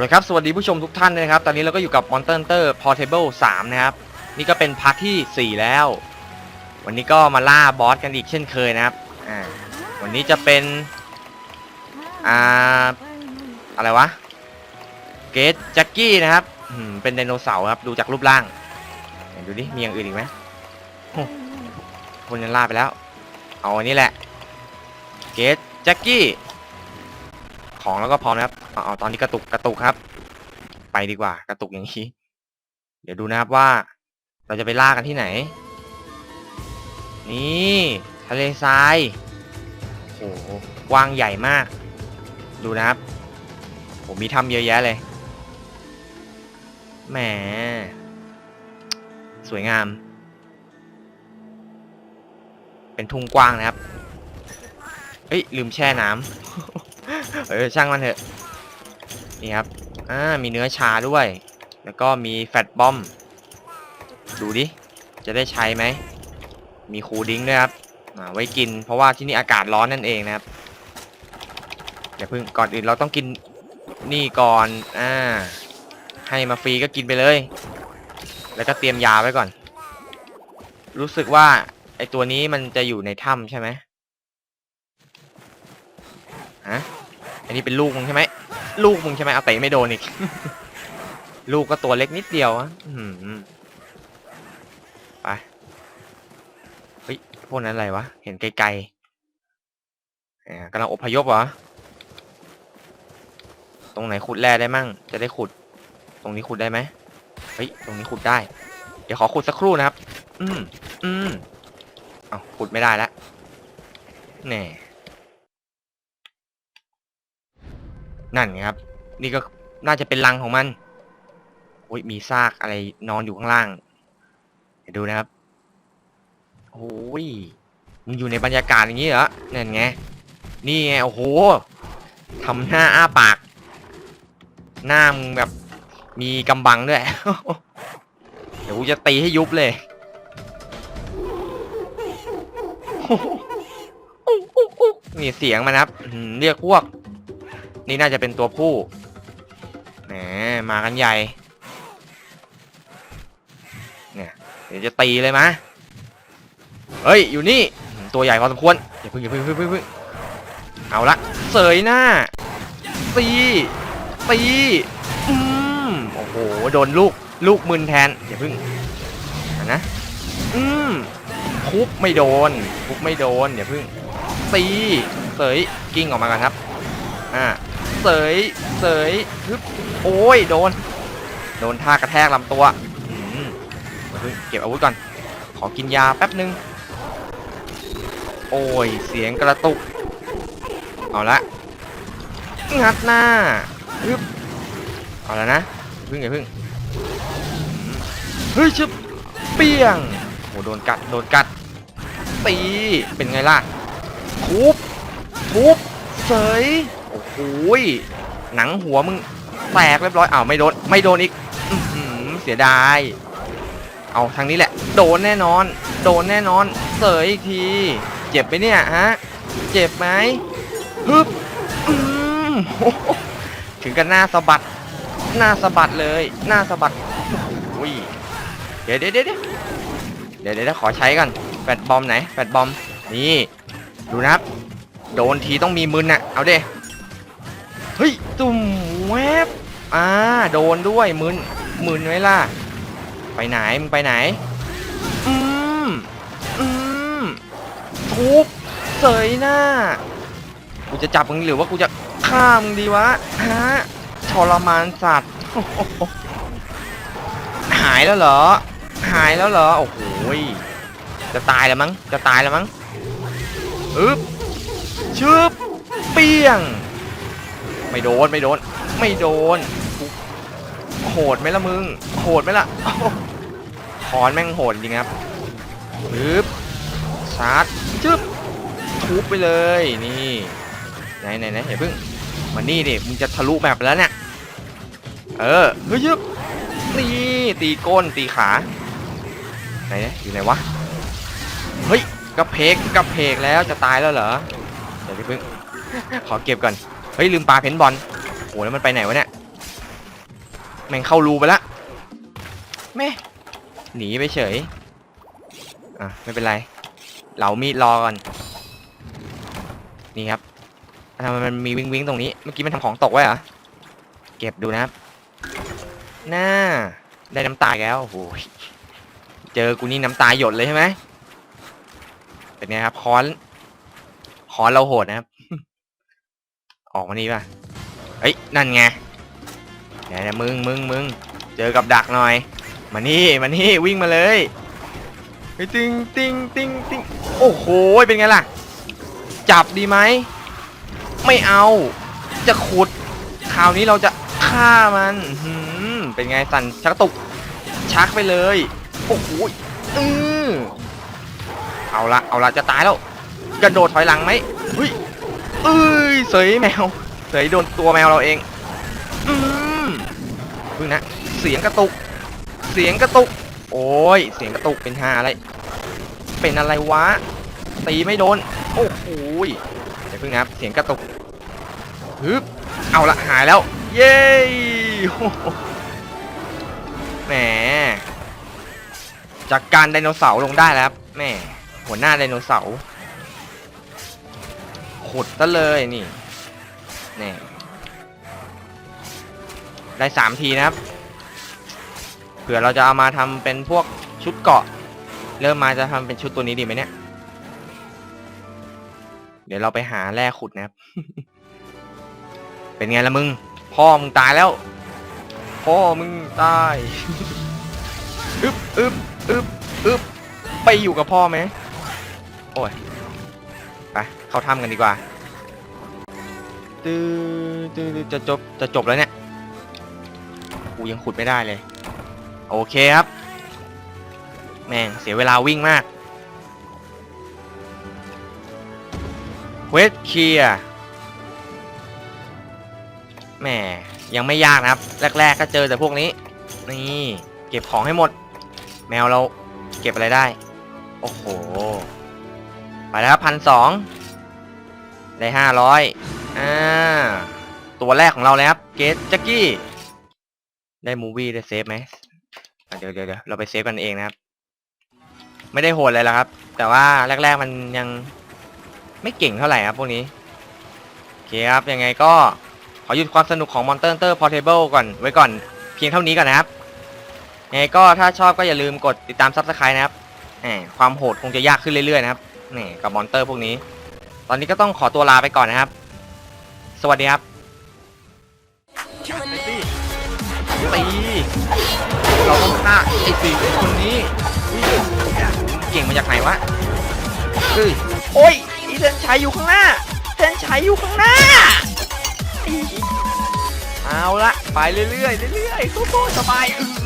เลยครับ สวัสดีผู้ชมทุกท่านนะครับ ตอนนี้เราก็อยู่กับ Monster Hunter Portable 3 นะครับ นี่ก็เป็นพาร์ทที่ 4 แล้ว วันนี้ก็มาล่าบอสกันอีกเช่นเคยนะครับ อ่า วันนี้จะเป็น อ่า อะไรวะ เกตแจ็กกี้นะครับ เป็นไดโนเสาร์ครับ ดูจากรูปร่างไหนดูดิ มีอย่างอื่นอีกไหมคนนั้นล่าไปแล้ว เอาอันนี้แหละ เกตแจ็กกี้ ของแล้วก็พร้อมนะครับ เอาเอตอนนี้กระตุกกระตุกครับ ไปดีกว่ากระตุกอย่างนี้ เดี๋ยวดูนะครับว่า เราจะไปล่ากันที่ไหน นี่ทะเลทรายโอ้โหกว้างใหญ่มาก ดูนะครับผมมีถ้ำเยอะแยะเลยแหมสวยงาม เป็นทุ่งกว้างนะครับเฮ้ยลืมแช่น้ำ เออช่างมันเถอะ นี่ครับ อ่า มีเนื้อชาด้วย แล้วก็มีแฟตบอม ดูดิ จะได้ใช้ไหม มีคูดิ้งด้วยครับ อ่า ไว้กิน เพราะว่าที่นี่อากาศร้อนนั่นเองนะครับ เดี๋ยวเพิ่ง ก่อนอื่นเราต้องกินนี่ก่อน อ่า ให้มาฟรีก็กินไปเลย แล้วก็เตรียมยาไว้ก่อน รู้สึกว่าไอตัวนี้มันจะอยู่ในถ้ำใช่ไหมฮะ อันนี้เป็นลูกมึงใช่ไหม ลูกมึงใช่ไหมเอาเตะไม่โดนอีก ลูกก็ตัวเล็กนิดเดียวอะอื้อหือไปเฮ้ยพวกนั้นอะไรวะ เห็นไกลๆแหมกำลังอพยพเหรอตรงไหนขุดแร่ได้มั่ง จะได้ขุด ตรงนี้ขุดได้ไหมเฮ้ย ตรงนี้ขุดได้ เดี๋ยวขอขุดสักครู่นะครับ อืม อืม เอาขุดไม่ได้แล้วแน่ นั่นไงครับ นี่ก็น่าจะเป็นรังของมันโอ้ยมีซากอะไรนอนอยู่ข้างล่าง เดี๋ยวดูนะครับโอ้ยมึงอยู่ในบรรยากาศอย่างนี้เหรอนั่นไงนี่ไงโอ้โหทำหน้าอ้าปาก หน้ามึงแบบมีกำบังด้วย เดี๋ยวกูจะตีให้ยุบเลยนี่เสียงมันครับเรียกพวก นี่น่าจะเป็นตัวผู้แหมมากันใหญ่ เนี่ยเดี๋ยวจะตีเลยมะเฮ้ย อยู่นี่ ตัวใหญ่พอสมควรอย่าเพึ่งอย่าเพึ่งเพึ่งเพึ่งเอาละเสยหน้า ตีตีอืมโอ้โห โดนลูก ลูกมึนแทน อย่าเพึ่งนะอืมทุบไม่โดนทุบไม่โดนอย่าเพึ่งตีเสยกิ้งออกมากันครับ อ่า เสยเสยฮึบโอ้ยโดน โดนท่ากระแทกลำตัวอืมเดี๋ยวเพิ่งเก็บอาวุธก่อน ขอกินยาแป๊บนึง โอ้ย เสียงกระตุก เอาละ งัดหน้าฮึบเอาแล้วนะพึ่งอย่าพึ่งเฮ้ยชึบเปี้ยงโหโดนกัด โดนกัด ตี เป็นไงล่ะ ทุบ ทุบ เสย อ้ยหนังหัวมึงแตกเรียบร้อยอ้าวไม่โดนไม่โดนอีกเสียดาย เอาทางนี้แหละ โดนแน่นอน โดนแน่นอนเสยอีกที เจ็บไหมเนี่ยฮะเจ็บไหมฮึบถึงกันหน้าสะบัด หน้าสะบัดเลย หน้าสะบัดโอ้ยเดี๋ยวเดี๋ยวเดี๋ยวเดี๋ยวเดี๋ยวขอใช้ก่อนแฟดบอมไหนแฟดบอมนี่ ดูนะครับ โดนทีต้องมีมึนอะเอาเด้ เฮ้ย ตุ่มแวบอ่า โดนด้วยมึนมึนไว้ล่ะ ไปไหน มึงไปไหน อืม อืมทุบเสยหน้า กูจะจับมึงหรือว่ากูจะฆ่ามึงดีวะ ฮะ ทรมานสัตว์ หายแล้วเหรอ หายแล้วเหรอ โอ้โห จะตายแล้วมั้ง จะตายแล้วมั้ง อึ๊บชึบเปี้ยง ไม่โดนไม่โดน ไม่โดน โหดไหมล่ะมึง โหดไหมล่ะโอ้โหคอนแม่งโหดจริงครับปึ๊บชาร์จชึบทุบไปเลยนี่ไหนไหนไหนอย่าเพิ่งมานี่ดิมึงจะทะลุแมปแล้วเนี่ยเออเฮ้ยชึบนี่ตีก้นตีขาไหนอยู่ไหนวะเฮ้ยกระเพกกระเพกแล้วจะตายแล้วเหรอเดี๋ยวพี่พึ่งขอเก็บก่อน ฮ้ยลืมปลาเพนบอลโหแล้วมันไปไหนวะเนี่ยแม่งเข้ารูไปละแม่หนีไปเฉยอะไม่เป็นไรเหลามีดรอก่อนนี่ครับทำไมมันมีวิงวิงตรงนี้เมื่อกี้มันทำของตกไว้เหรอเก็บดูนะครับน่าได้น้ำตาอีกแล้วโอ้โหยเจอกูนี่น้ำตาหยดเลยใช่ไหมเป็นไงครับค้อนค้อนเราโหดนะครับ ออกมานี่ป่ะเฮ้ยนั่นไงเดี๋ยวๆมึงมึงมึงเจอกับดักหน่อย มานี่มานี่วิ่งมาเลยเฮ้ยติงติงติงติงโอ้โหเป็นไงล่ะ จับดีไหมไม่เอาจะขุดคราวนี้เราจะฆ่ามันอื้อหือเป็นไงสั่นชักกระตุกชักไปเลยโอ้โหอือเอาละเอาละจะตายแล้วกระโดดถอยหลังไหมเฮ้ย เอ้ยเสยแมวเสยโดนตัวแมวเราเองอืมพึ่งนะ เสียงกระตุก เสียงกระตุก โอ้ย เสียงกระตุกเป็นหาอะไร เป็นอะไรวะ ตีไม่โดน โอ้โหยเดี๋ยวพึ่งนะเสียงกระตุกฮึบเอาละหายแล้ว เย้โอ้โหแหมจากการไดโนเสาร์ลงได้แล้วครับแหม่หัวหน้าไดโนเสาร์ ขุดซะเลยนี่นี่ได้สามทีนะครับเผื่อเราจะเอามาทำเป็นพวกชุดเกาะ เริ่มมาจะทำเป็นชุดตัวนี้ดีไหมเนี่ย เดี๋ยวเราไปหาแร่ขุดนะครับ เป็นไงละมึง พ่อมึงตายแล้ว พ่อมึงตายอึบอึบอึบอึบไปอยู่กับพ่อไหมโอ้ย เข้าถ้ำกันดีกว่าตื้อตื้อจะจบจะจบแล้วเนี่ยกูยังขุดไม่ได้เลย โอเคครับ แม่งเสียเวลาวิ่งมากเวทเคลียร์แหมยังไม่ยากนะครับ แรก ๆ ก็เจอแต่พวกนี้ นี่เก็บของให้หมด แมวเราเก็บอะไรได้ โอ้โห ไปแล้วพันสอง ได้ห้าร้อยอ่าตัวแรกของเราเลยครับเกตจักกี้ได้มูวี่ได้เซฟไหมเดี๋ยวเดี๋ยวเราไปเซฟกันเองนะครับ ไม่ได้โหดเลยละครับ แต่ว่าแรก ๆ มันยังไม่เก่งเท่าไหร่ครับพวกนี้โอเคครับยังไงก็ขอหยุดความสนุกของ Monster Hunter Portable ก่อนไว้ก่อนเพียงเท่านี้ก่อนนะครับยังไงก็ถ้าชอบก็อย่าลืมกดติดตาม Subscribe นะครับความโหดคงจะยากขึ้นเรื่อยๆนะครับนี่กับมอนเตอร์พวกนี้ ตอนนี้ก็ต้องขอตัวลาไปก่อนนะครับ สวัสดีครับตีเราต้องฆ่าไอ้สี่คนนี้ เก่งมาจากไหนวะเฮ้ยโอ้ยอีเซนชัยอยู่ข้างหน้าเซนชัยอยู่ข้างหน้าเอาละไปเรื่อยๆเรื่อยๆสู้ๆสบายอื